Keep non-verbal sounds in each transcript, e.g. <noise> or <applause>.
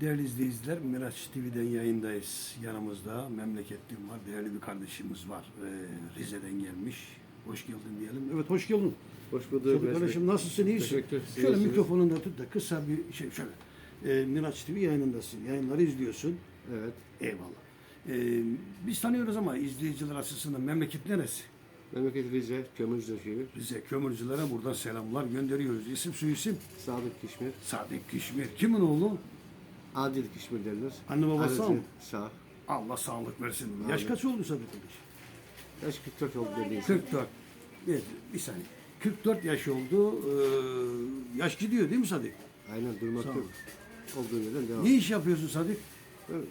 Değerli izleyiciler, Miraç TV'den yayındayız. Yanımızda memleketlim var, değerli bir kardeşimiz var. Ee, Rize'den gelmiş. Hoş geldin diyelim. Evet, hoş geldin. Hoş bulduk. Bey. kardeşim nasılsın, iyisin? Teşekkür. Şöyle mikrofonunu da tut da kısa bir şey şöyle. Ee, Miraç TV yayınındasın, yayınları izliyorsun. Evet. Eyvallah. Ee, biz tanıyoruz ama izleyiciler açısından memleket neresi? Memleket Rize, Kömürcü Köyü, Bize kömürcülere buradan selamlar gönderiyoruz. İsim su isim Sadık Kişmir, Sadık Kişmir. Kimin oğlu? Adil Kişmir derler. Anne babası sağ mı? Sağ. Allah sağlık versin. Yaş kaç oldu Sadık kardeş? Yaş 44 oldu dediğiniz. 44. Bir, bir saniye. 44 yaş oldu. Ee, yaş gidiyor değil mi Sadık? Aynen durmak Sağ ol. yok. Olduğu yerden devam. Ne iş yapıyorsun Sadık? Ben, e,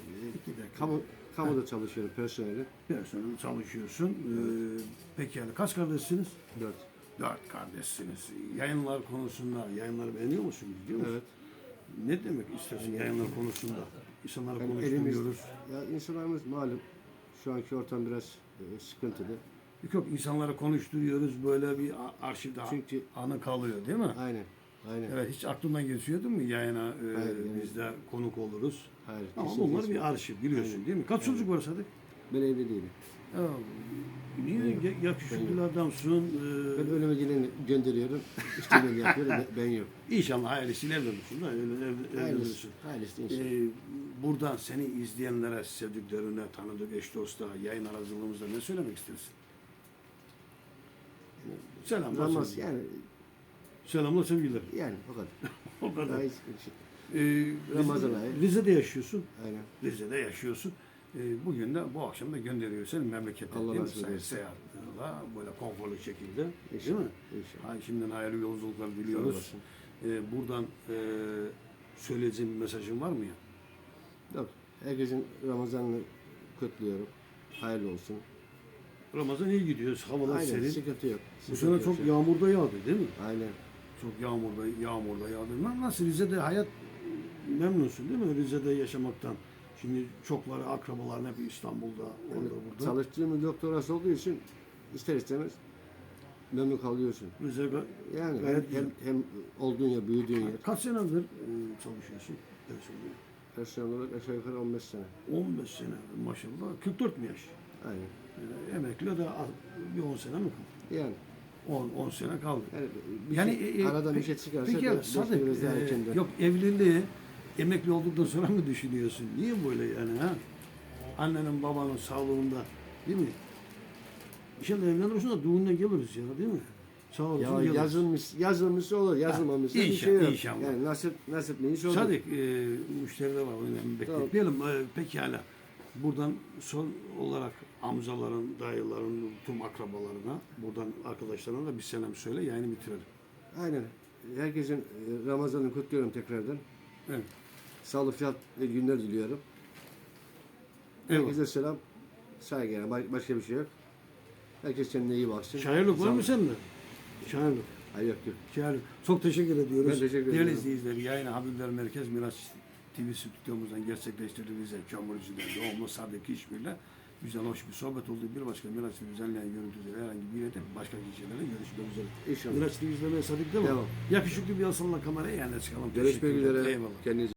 Kamu, kamuda çalışıyorum personeli. Personel çalışıyorsun. Ee, pekala. Kaç kardeşsiniz? 4. Dört kardeşsiniz. Yayınlar konusunda, yayınları beğeniyor musunuz? Biliyor musun? Evet. Ne demek istersin yayınlar konusunda? İnsanlara Yani konuşturuyoruz. elimiz, ya insanlarımız malum şu anki ortam biraz e, sıkıntılı. Yok yok insanlara konuşturuyoruz böyle bir arşivde Çünkü- anı kalıyor değil mi? Aynen. Aynen. Evet hiç aklından geçiyordu mu yayına e, Hayır, yani- biz de konuk oluruz. Hayır. Ama bunlar bir arşiv biliyorsun değil mi? Kaç çocuk var Sadık? Ben evli değilim. Ya, niye ya- yakışıklı adamsın? Ben E, ölüme gelen gönderiyorum. İstediğini yapıyorum. Ben, yok. inşallah hayırlısıyla evlenirsin. Öyle, ev, evlenirsin. Hayırlısı inşallah. E, buradan seni izleyenlere, sevdiklerine, tanıdık eş dosta, yayın aracılığımızda ne söylemek istersin? Selamlar. Ramaz sevgiler. yani Selamlar sevgiler. yani o kadar. <laughs> O kadar. Daha hiç bir şey. Ee, Ramazan Rize- ayı. Rize'de yaşıyorsun. Aynen. Rize'de yaşıyorsun. Ee, bugün de bu akşam da gönderiyor seni memlekete. Allah değil Say- ederse. Seyahatla böyle konforlu şekilde. Değil İnşallah. mi? İnşallah. Ha, şimdiden hayırlı yolculuklar diliyoruz. Ee, buradan e, söyleyeceğim mesajın var mı ya? Yok. Herkesin Ramazan'ını kutluyorum. Hayırlı olsun. Ramazan iyi gidiyor. Havalar Aynen. serin. Sıkıntı yok. Bu Sıkıntı sene çok yok. yağmurda yağdı değil mi? Aynen. Çok yağmurda, yağmurda yağdı. Na- Nasıl Rize'de hayat memnunsun değil mi? Rize'de yaşamaktan. Şimdi çokları akrabaların hep İstanbul'da, orada burada. Çalıştığımız doktorası olduğu için ister istemez memnun kalıyorsun. Rize Yani hem, Gayet hem, hem olduğun yer, büyüdüğün yer. kaç senedir e, çalışıyorsun? Personel. Personel olarak aşağı yukarı 15 sene. 15 sene maşallah. 44 mü yaş? Aynen. E, emekli de az- bir 10 sene mi kaldı? Yani, 10, 10 sene kaldı. yani, bir Yani şey, e, e, aradan bir pe- şey çıkarsa peki, belki Sadık, e, yok evliliği emekli olduktan sonra mı düşünüyorsun? Niye böyle yani ha? Annenin babanın sağlığında değil mi? İnşallah evlenirsin da düğününe geliriz ya değil mi? Sağ olsun Ya geliriz. yazılmış, yazılmış olur, yazılmamış bir inşallah, şey yok. inşallah. Yani nasip, nasip neyse olur. Sadık, e, müşteriler var. Önemli Tamam. bekletmeyelim. E, pekala. Buradan son olarak amcaların, dayıların, tüm akrabalarına, buradan arkadaşlarına da bir selam söyle, yayını bitirelim. Aynen. Herkesin e, Ramazan'ını kutluyorum tekrardan. Evet. Sağlık, ve günler diliyorum. Eyvallah. Herkese selam, saygı yani Baş- başka bir şey yok. Herkes kendine iyi baksın. Şairlik var mı sende? Şairlik. Hayır yok yok. Şairlik. Çok teşekkür ediyoruz. Ben teşekkür Değerli ederim. izleyiciler, yayını Habibler Merkez Miraç TV stüdyomuzdan gerçekleştirdiğimiz Çamurcu'dan doğumlu Sadık İşbir'le güzel, hoş bir sohbet oldu. Bir başka Miraç'ı düzenleyen görüntüde herhangi bir yerde başka kişilerle görüşmek üzere. İnşallah. Miraç TV izlemeye Sadık değil mi? Devam. Yakışıklı bir aslanla kameraya yerine çıkalım. Görüşmek üzere. Eyvallah. Kendinize